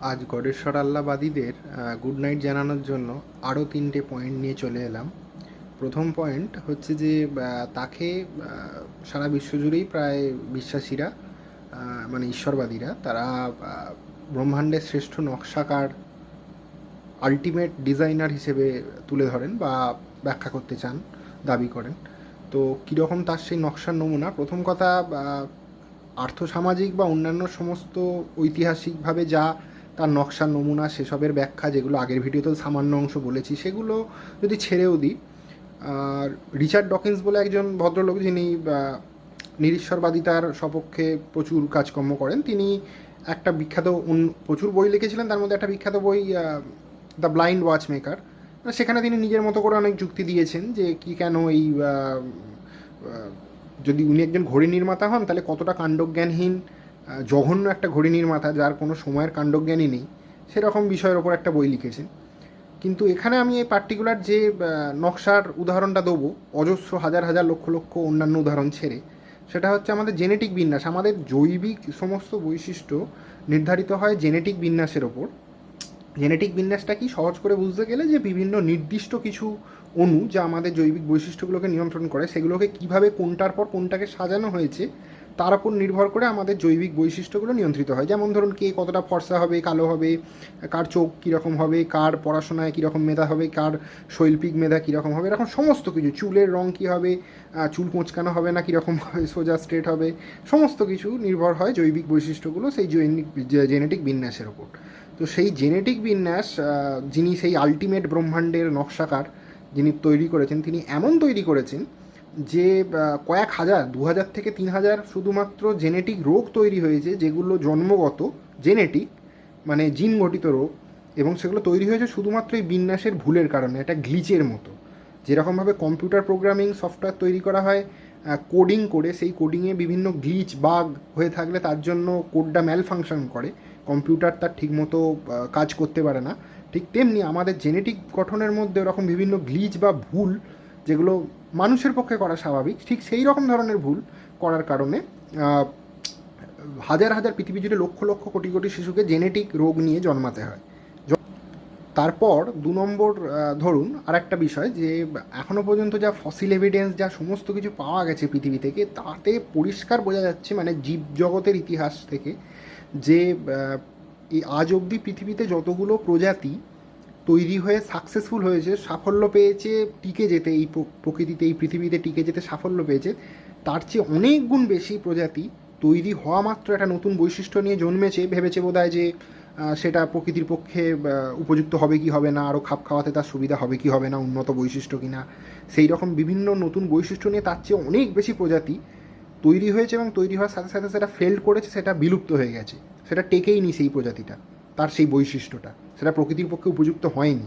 আজ গডেশ্বর আল্লাবাদীদের good night জানানোর জন্য আরও তিনটে পয়েন্ট নিয়ে চলে এলাম। প্রথম পয়েন্ট হচ্ছে যে তাকে সারা বিশ্বজুড়েই প্রায় বিশ্বাসীরা মানে ঈশ্বরবাদীরা, তারা ব্রহ্মাণ্ডের শ্রেষ্ঠ নকশাকার আলটিমেট ডিজাইনার হিসেবে তুলে ধরেন বা ব্যাখ্যা করতে চান, দাবি করেন। তো কীরকম তার সেই নকশার নমুনা? প্রথম কথা আর্থসামাজিক বা অন্যান্য সমস্ত ঐতিহাসিকভাবে যা তার নকশার নমুনা, সেসবের ব্যাখ্যা, যেগুলো আগের ভিডিওতে সামান্য অংশ বলেছি, সেগুলো যদি ছেড়েও দিই, আর রিচার্ড ডকিন্স বলে একজন ভদ্রলোক যিনি নিরীশ্বরবাদিতার সপক্ষে প্রচুর কাজকর্ম করেন, তিনি একটা বিখ্যাত প্রচুর বই লিখেছিলেন, তার মধ্যে একটা বিখ্যাত বই দ্য ব্লাইন্ড ওয়াচ মেকার সেখানে তিনি নিজের মতো করে অনেক যুক্তি দিয়েছেন যে কি কেন এই যদি উনি একজন ঘড়ি নির্মাতা হন, তাহলে কতটা কাণ্ডজ্ঞানহীন জঘন্য একটা ঘড়ি নির্মাতা যার কোনো সময়ের কাণ্ডজ্ঞানই নেই, সেরকম বিষয়ের ওপর একটা বই লিখেছেন কিন্তু এখানে আমি এই পার্টিকুলার যে নকশার উদাহরণটা দেবো, অজস্র হাজার হাজার লক্ষ লক্ষ অন্যান্য উদাহরণ ছেড়ে, সেটা হচ্ছে আমাদের জেনেটিক বিন্যাস। আমাদের জৈবিক সমস্ত বৈশিষ্ট্য নির্ধারিত হয় জেনেটিক বিন্যাসের ওপর। জেনেটিক বিন্যাসটা কি? সহজ করে বুঝতে গেলে যে, বিভিন্ন নির্দিষ্ট কিছু অণু যা আমাদের জৈবিক বৈশিষ্ট্যগুলোকে নিয়ন্ত্রণ করে, সেগুলোকে কীভাবে কোনটার পর কোনটাকে সাজানো হয়েছে তার উপর নির্ভর করে আমাদের জৈবিক বৈশিষ্ট্যগুলো নিয়ন্ত্রিত হয়। যেমন ধরুন কে কতটা ফর্সা হবে, কালো হবে, কার চোখ কীরকম হবে, কার পড়াশোনায় কীরকম মেধা হবে, কার শৈল্পিক মেধা কীরকম হবে, এরকম সমস্ত কিছু। চুলের রং কী হবে চুল কোঁচকানো হবে না কীরকম হবে, সোজা স্ট্রেট হবে, সমস্ত কিছু নির্ভর হয় জৈবিক বৈশিষ্ট্যগুলো সেই জৈনিক জেনেটিক বিন্যাসের ওপর তো সেই জেনেটিক বিন্যাস যিনি সেই আলটিমেট ব্রহ্মাণ্ডের নকশাকার, যিনি তৈরি করেছেন, তিনি এমন তৈরি করেছেন যে কয়েক হাজার, দু হাজার থেকে তিন হাজার শুধুমাত্র জেনেটিক রোগ তৈরি হয়েছে, যেগুলো জন্মগত জেনেটিক মানে জিন ঘটিত রোগ, এবং সেগুলো তৈরি হয়েছে শুধুমাত্র এই বিন্যাসের ভুলের কারণে, এটা গ্লিচের মতো। যেরকমভাবে কম্পিউটার প্রোগ্রামিং সফটওয়্যার তৈরি করা হয় কোডিং করে, সেই কোডিংয়ে বিভিন্ন গ্লিচ বাগ হয়ে থাকলে তার জন্য কোডটা ম্যাল ফাংশন করে। কম্পিউটার তার ঠিকমতো কাজ করতে পারে না। ঠিক তেমনি আমাদের জেনেটিক গঠনের মধ্যে ওরকম বিভিন্ন গ্লিচ বা ভুল, যেগুলো মানুষের পক্ষে করা স্বাভাবিক। ঠিক সেই রকম ধরনের ভুল করার কারণে হাজার হাজার পৃথিবী জুড়ে লক্ষ লক্ষ কোটি কোটি শিশুকে জেনেটিক রোগ নিয়ে জন্মাতে হয়। তারপর দু নম্বর ধরুন আর একটা বিষয় যে এখনও পর্যন্ত যা ফসিল এভিডেন্স যা সমস্ত কিছু পাওয়া গেছে পৃথিবী থেকে, তাতে পরিষ্কার বোঝা যাচ্ছে মানে জীব জগতের ইতিহাস থেকে যে আজ অবধি পৃথিবীতে যতগুলো প্রজাতি তৈরি হয়ে সাকসেসফুল হয়েছে, সাফল্য পেয়েছে, টিকে যেতে এই প্রকৃতিতে, এই পৃথিবীতে টিকে যেতে সাফল্য পেয়েছে। তার চেয়ে অনেক গুণ বেশি প্রজাতি তৈরি হওয়া মাত্র একটা নতুন বৈশিষ্ট্য নিয়ে জন্মেছে, ভেবেছে বোধহয় যে সেটা প্রকৃতির পক্ষে উপযুক্ত হবে কি হবে না আরও খাপ খাওয়াতে তার সুবিধা হবে কি হবে না, উন্নত বৈশিষ্ট্য কিনা। সেই রকম বিভিন্ন নতুন বৈশিষ্ট্য নিয়ে তার চেয়ে অনেক বেশি প্রজাতি তৈরি হয়েছে এবং তৈরি হওয়ার সাথে সাথে সেটা ফেল্ড করেছে, সেটা বিলুপ্ত হয়ে গেছে। সেটা টেকেই নি সেই প্রজাতিটা। তার সেই বৈশিষ্ট্যটা। সেটা প্রকৃতির পক্ষে উপযুক্ত হয়নি।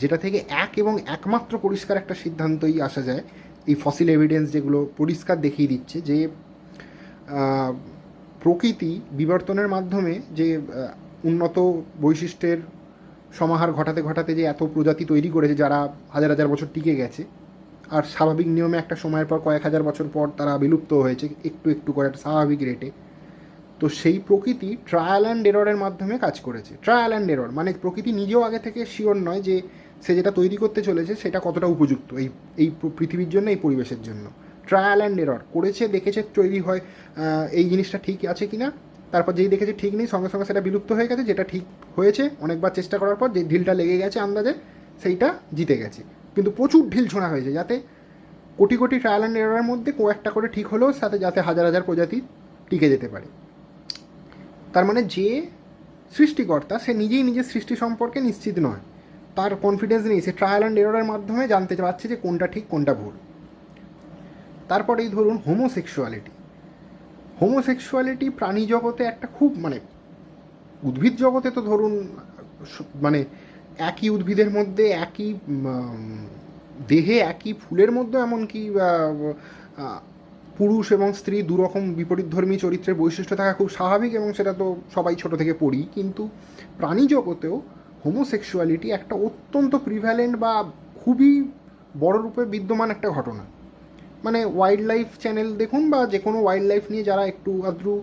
যেটা থেকে এক এবং একমাত্র পরিষ্কার একটা সিদ্ধান্তই আসা যায়, এই ফসিল এভিডেন্স যেগুলো পরিষ্কার দেখিয়ে দিচ্ছে যে প্রকৃতি বিবর্তনের মাধ্যমে যে উন্নত বৈশিষ্ট্যের সমাহার ঘটাতে ঘটাতে যে এত প্রজাতি তৈরি করেছে যারা হাজার হাজার বছর টিকে গেছে, আর স্বাভাবিক নিয়মে একটা সময়ের পর কয়েক হাজার বছর পর তারা বিলুপ্ত হয়েছে, একটু একটু করে একটা স্বাভাবিক রেটে তো সেই প্রকৃতি ট্রায়াল অ্যান্ড এররের মাধ্যমে কাজ করেছে। ট্রায়াল অ্যান্ড এরর মানে প্রকৃতি নিজেও আগে থেকে শিওর নয় যে সে যেটা তৈরি করতে চলেছে সেটা কতটা উপযুক্ত এই এই পৃথিবীর জন্য, এই পরিবেশের জন্য। ট্রায়াল অ্যান্ড এরর করেছে, দেখেছে, তৈরি হয় এই জিনিসটা ঠিক আছে কি না তারপর যেই দেখেছে ঠিক নেই, সঙ্গে সঙ্গে সেটা বিলুপ্ত হয়ে গেছে, যেটা ঠিক হয়েছে, অনেকবার চেষ্টা করার পর যে ঢিলটা লেগে গেছে আন্দাজে, সেইটা জিতে গেছে। কিন্তু প্রচুর ঢিল ছোঁড়া হয়েছে যাতে কোটি কোটি ট্রায়াল অ্যান্ড এররের মধ্যে কয়েকটা করে ঠিক হলেও সাথে যাতে হাজার হাজার প্রজাতি টিকে যেতে পারে। তার মানে যে সৃষ্টিকর্তা, সে নিজেই নিজের সৃষ্টি সম্পর্কে নিশ্চিত নয়। তার কনফিডেন্স নেই, সে ট্রায়াল অ্যান্ড এররের মাধ্যমে জানতে পারছে যে কোনটা ঠিক, কোনটা ভুল। তারপরেই ধরুন হোমোসেক্সুয়ালিটি হোমোসেক্সুয়ালিটি প্রাণী জগতে একটা খুব মানে উদ্ভিদ জগতে তো ধরুন মানে একই উদ্ভিদের মধ্যে, একই দেহে, একই ফুলের মধ্যে এমনকি পুরুষ এবং স্ত্রী দুরকম বিপরীতধর্মী চরিত্রের বৈশিষ্ট্য থাকা খুব স্বাভাবিক এবং সেটা তো সবাই ছোট থেকে পড়ি, কিন্তু প্রাণী জগতেও হোমোসেক্সুয়ালিটি একটা অত্যন্ত প্রিভ্যালেন্ট বা খুবই বড় রূপে বিদ্যমান একটা ঘটনা। মানে ওয়াইল্ড লাইফ চ্যানেল দেখুন বা যে কোনো ওয়াইল্ড লাইফ নিয়ে যারা একটু আদ্রু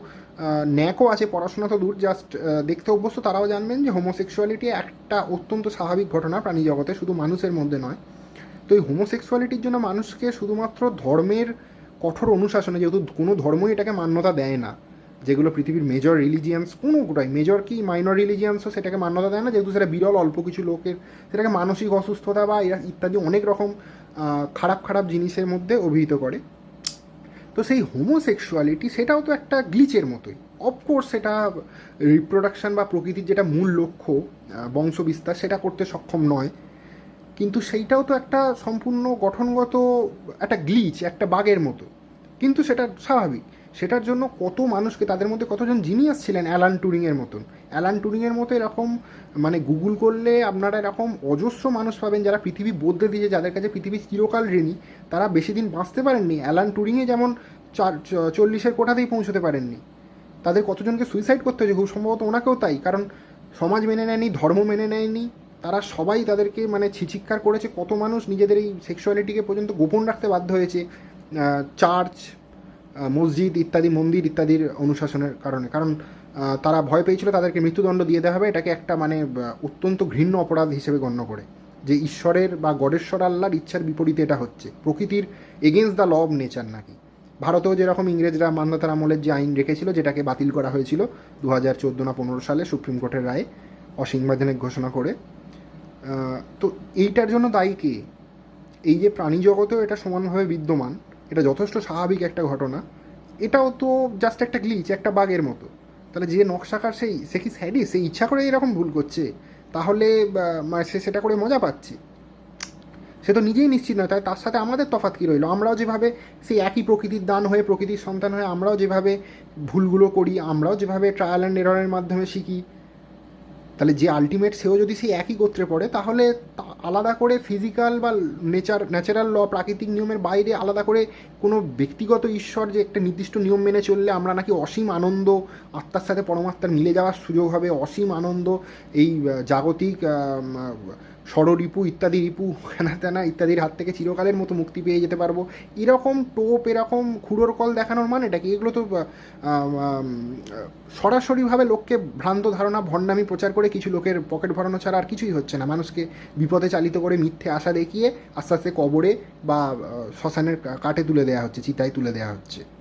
ন্যাকও আছে, পড়াশোনা তো দূর জাস্ট দেখতে অভ্যস্ত, তারাও জানবেন যে হোমোসেক্সুয়ালিটি একটা অত্যন্ত স্বাভাবিক ঘটনা প্রাণী জগতে, শুধু মানুষের মধ্যে নয়। তো এই হোমোসেক্সুয়ালিটির জন্য মানুষকে শুধুমাত্র ধর্মের কঠোর অনুশাসনে যেহেতু কোনো ধর্মই এটাকে মান্যতা দেয় না, যেগুলো পৃথিবীর মেজর রিলিজিয়ান্স কোনো গোটাই মেজর কি মাইনর রিলিজিয়ান্সও সেটাকে মান্যতা দেয় না, যেহেতু সেটা বিরল, অল্প কিছু লোকের, সেটাকে মানসিক অসুস্থতা বা ইত্যাদি অনেক রকম খারাপ খারাপ জিনিসের মধ্যে অভিহিত করে। তো সেই হোমোসেক্সুয়ালিটি সেটাও তো একটা গ্লিচের মতোই। অফকোর্স সেটা রিপ্রোডাকশন বা প্রকৃতির যেটা মূল লক্ষ্য বংশবিস্তার, সেটা করতে সক্ষম নয়। কিন্তু সেইটাও তো একটা সম্পূর্ণ গঠনগত একটা গ্লিচ একটা বাগের মতো। কিন্তু সেটা স্বাভাবিক। সেটার জন্য কত মানুষকে, তাদের মধ্যে কতজন জিনিয়াস ছিলেন অ্যালান টুরিংয়ের মতন? অ্যালান টুরিংয়ের মতো এরকম মানে গুগল করলে আপনারা এরকম অজস্র মানুষ পাবেন যারা পৃথিবী বদলে দিয়ে যাদের কাছে পৃথিবী চিরকাল ঋণী। তারা বেশি দিন বাঁচতে পারেননি। অ্যালান টুরিংয়ে যেমন চার চল্লিশের কোঠাতেই পৌঁছতে পারেননি। তাদের কতজনকে সুইসাইড করতে হয়েছে? খুব সম্ভবত ওনাকেও তাই। কারণ সমাজ মেনে নেয়নি, ধর্ম মেনে নেয়নি। তারা সবাই তাদেরকে মানে ছিচিৎকার করেছে। কত মানুষ নিজেদের এই সেক্সুয়ালিটিকে পর্যন্ত গোপন রাখতে বাধ্য হয়েছে। চার্চ মসজিদ ইত্যাদি, মন্দির ইত্যাদির অনুশাসনের কারণে। কারণ তারা ভয় পেয়েছিল তাদেরকে মৃত্যুদণ্ড দিয়ে দেওয়া হবে। এটাকে একটা মানে অত্যন্ত ঘৃণ্য অপরাধ হিসেবে গণ্য করে। যে ঈশ্বরের বা গডেশ্বর আল্লাহর ইচ্ছার বিপরীতে এটা হচ্ছে। প্রকৃতির against the law of nature নাকি। ভারতেও যেরকম ইংরেজরা মান্যতার আমলের যে আইন রেখেছিল, যেটাকে বাতিল করা হয়েছিল দু হাজার চোদ্দ না পনেরো সালে সুপ্রিম কোর্টের রায়ে অসাংবিধানিক ঘোষণা করে। তো এইটার জন্য দায়ী কে? এই যে প্রাণী জগতেও এটা সমানভাবে বিদ্যমান এটা যথেষ্ট স্বাভাবিক একটা ঘটনা। এটাও তো জাস্ট একটা গ্লিচ একটা বাগের মতো। তাহলে যে নকশাকার সেই, সে কি স্যাডি সে ইচ্ছা করে এরকম ভুল করছে। তাহলে সে সেটা করে মজা পাচ্ছে। সে তো নিজেই নিশ্চিত নয়। তাই তার সাথে আমাদের তফাৎ কী রইল? আমরাও যেভাবে সেই একই প্রকৃতির দান হয়ে, প্রকৃতির সন্তান হয়ে, আমরাও যেভাবে ভুলগুলো করি, আমরাও যেভাবে ট্রায়াল অ্যান্ড এররের মাধ্যমে শিখি তাহলে যে আলটিমেট সেও যদি সেই একই গোত্রে পড়ে, তাহলে আলাদা করে ফিজিক্যাল বা নেচার ন্যাচারাল ল প্রাকৃতিক নিয়মের বাইরে আলাদা করে কোনো ব্যক্তিগত ঈশ্বর যে একটা নির্দিষ্ট নিয়ম মেনে চললে আমরা নাকি অসীম আনন্দ, আত্মার সাথে পরমাত্মার মিলে যাওয়ার সুযোগ হবে, অসীম আনন্দ, এই জাগতিক ষড়রিপু, ইত্যাদি রিপু হেনা তেনা ইত্যাদির হাত থেকে চিরকালের মতো মুক্তি পেয়ে যেতে পারব। এরকম টোপ, এরকম খুঁড়োর কল দেখানোর মানেটা কি? এগুলো তো সরাসরিভাবে লোককে ভ্রান্ত ধারণা, ভণ্ডামি প্রচার করে কিছু লোকের পকেট ভরানো ছাড়া আর কিছুই হচ্ছে না। মানুষকে বিপদে চালিত করে মিথ্যে আশা দেখিয়ে আস্তে আস্তে কবরে বা শ্মশানের কা- কাঠে তুলে দেওয়া হচ্ছে, চিতায় তুলে দেওয়া হচ্ছে।